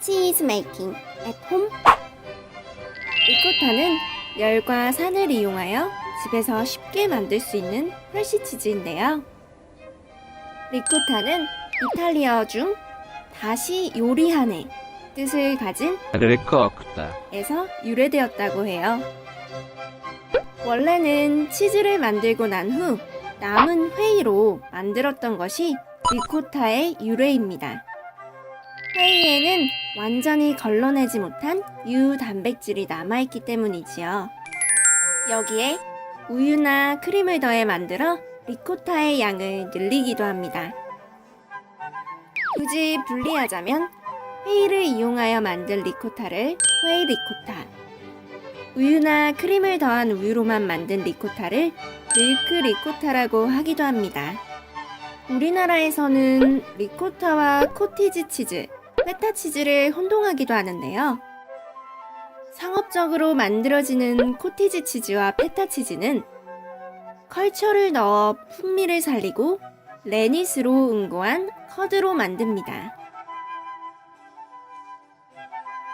Cheese making at home. 리코타는 열과 산을 이용하여 집에서 쉽게 만들 수 있는 프레시 치즈인데요. 리코타는 이탈리아 중 다시 요리하네 뜻을 가진 리코타 에서 유래되었다고 해요. 원래는 치즈를 만들고 난 후 남은 회의로 만들었던 것이 리코타의 유래입니다. 회의에는 완전히 걸러내지 못한 유 단백질이 남아있기 때문이지요. 여기에 우유나 크림을 더해 만들어 리코타의 양을 늘리기도 합니다. 굳이 분리하자면 회의를 이용하여 만든 리코타를 회의 리코타, 우유나 크림을 더한 우유로만 만든 리코타를 밀크 리코타라고 하기도 합니다. 우리나라에서는 리코타와 코티지 치즈, 페타 치즈를 혼동하기도 하는데요. 상업적으로 만들어지는 코티지 치즈와 페타 치즈는 컬처를 넣어 풍미를 살리고 레닛으로 응고한 커드로 만듭니다.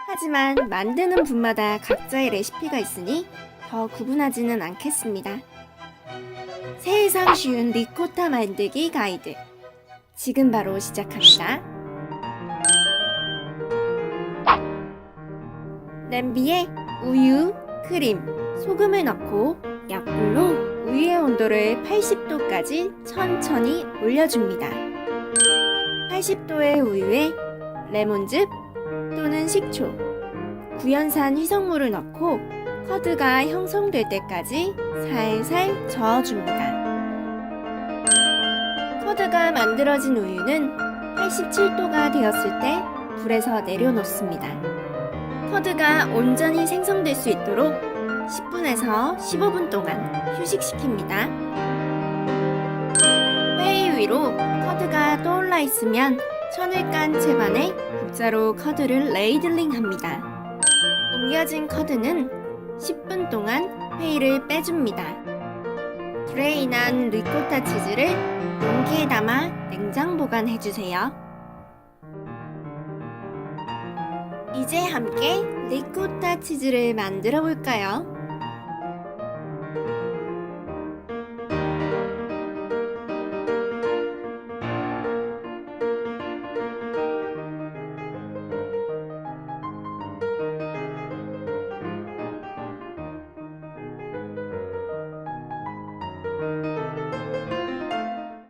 하지만 만드는 분마다 각자의 레시피가 있으니 더 구분하지는 않겠습니다. 세상 쉬운 리코타 만들기 가이드. 지금 바로 시작합니다. 냄비에 우유, 크림, 소금을 넣고 약불로 우유의 온도를 80도까지 천천히 올려줍니다. 80도의 우유에 레몬즙 또는 식초, 구연산 희석물을 넣고 커드가 형성될 때까지 살살 저어줍니다. 커드가 만들어진 우유는 87도가 되었을 때 불에서 내려놓습니다. 커드가 온전히 생성될 수 있도록 10분에서 15분 동안 휴식시킵니다. 회의 위로 커드가 떠올라 있으면 천을 깐 채반에 국자로 커드를 레이들링 합니다. 옮겨진 커드는 10분 동안 회의를 빼줍니다. 난 리코타 치즈를 용기에 담아 냉장 보관해주세요. 이제 함께 리코타 치즈를 만들어 볼까요?